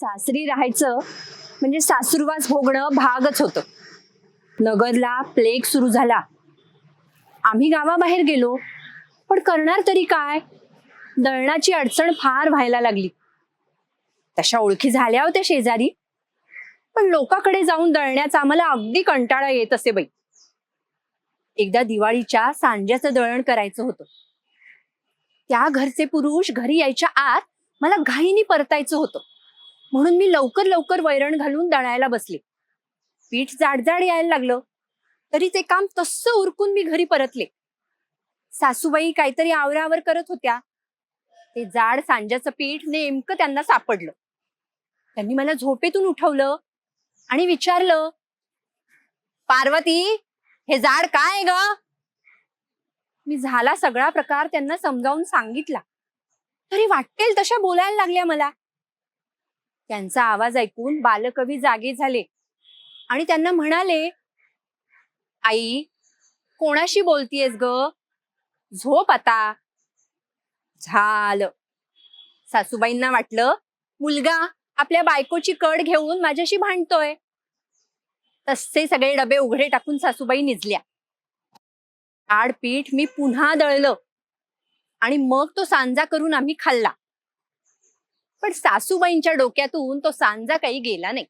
सासरी राहायचं म्हणजे सासुरवास भोगणं भागच होतं. नगरला प्लेग सुरू झाला. आम्ही गावाबाहेर गेलो पण करणार तरी काय? दळणाची अडचण फार व्हायला लागली. तशा ओळखी झाल्या होत्या शेजारी पण लोकाकडे जाऊन दळण्याचा आम्हाला अगदी कंटाळा येत असे बाई. एकदा दिवाळीच्या सांज्याचं दळण करायचं होतं. त्या घरचे पुरुष घरी यायच्या आत मला घाईनी परतायचं होतं. म्हणून मी लवकर लवकर वैरण घालून दळायला बसले. पीठ जाडजाड यायला लागलं तरी ते काम तस्स उरकून मी घरी परतले. सासूबाई काहीतरी आवरावर करत होत्या. ते जाड सांज्याचं पीठ नेमकं त्यांना सापडलं. त्यांनी मला झोपेतून उठवलं आणि विचारलं पार्वती हे जाड काय ग? मी झाला सगळा प्रकार त्यांना समजावून सांगितला. तरी वाटेल तशा बोलायला लागल्या मला. त्यांचा आवाज ऐकून बालकवी जागे झाले. आणि त्यांना म्हणाले आई कोणाशी बोलतीयस ग? झोप आता. झालं. सासूबाईंना वाटलं मुलगा आपल्या बायकोची कड घेऊन माझ्याशी भांडतोय. तसे सगळे डबे उघडे टाकून सासूबाई निजल्या. आडपीठ मी पुन्हा दळलं आणि मग तो सांजा करून आम्ही खाल्ला. पण सासूबाईंच्या डोक्यातून तो सांजा काही गेला नाही.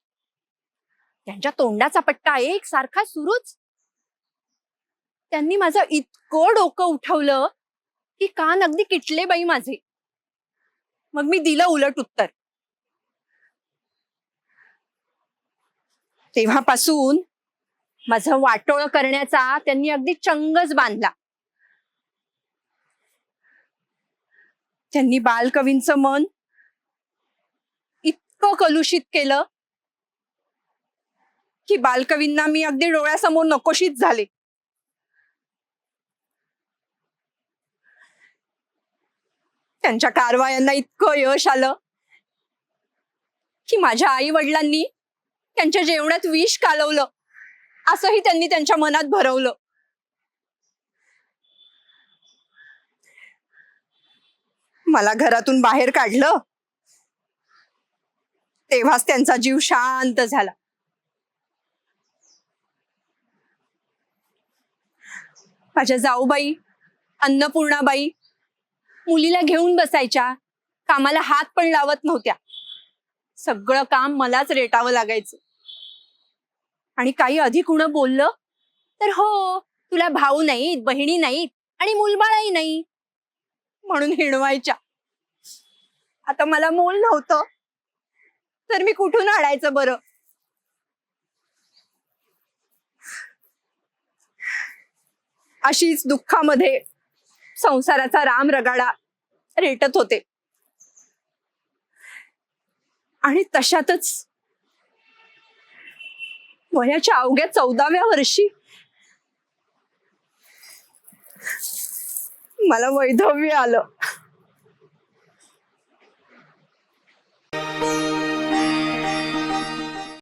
त्यांच्या तोंडाचा पट्टा एक सारखा सुरूच. त्यांनी माझं इतकं डोकं उठवलं की कान अगदी किटले बाई माझे. मग मी दिलं उलट उत्तर. तेव्हापासून माझं वाटोळ करण्याचा त्यांनी अगदी चंगच बांधला. त्यांनी बालकवींचं मन कलुषित केलं की बालकवींना मी अगदी डोळ्यासमोर नकोशीच झाले. त्यांच्या कारवायांना इतकं यश आलं की माझ्या आई वडिलांनी त्यांच्या जेवणात विष कालवलं. असंही त्यांनी त्यांच्या मनात भरवलं. मला घरातून बाहेर काढलं. तेव्हाच त्यांचा जीव शांत झाला. माझ्या जाऊबाई अन्नपूर्णाबाई मुलीला घेऊन बसायच्या. कामाला हात पण लावत नव्हत्या. सगळं काम मलाच रेटावं लागायचं. आणि काही अधिक उणं बोललं तर हो तुला भाऊ नाहीत बहिणी नाहीत आणि मुलबाळही नाही. म्हणून हिणवायच्या. आता मला मोल नव्हतं. तर मी कुठून आणायचं बरं? अशीच दुःखामध्ये संसाराचा राम रगाडा रेटत होते. आणि तशातच वयाच्या अवघ्या चौदाव्या वर्षी मला वैधव्य आलं.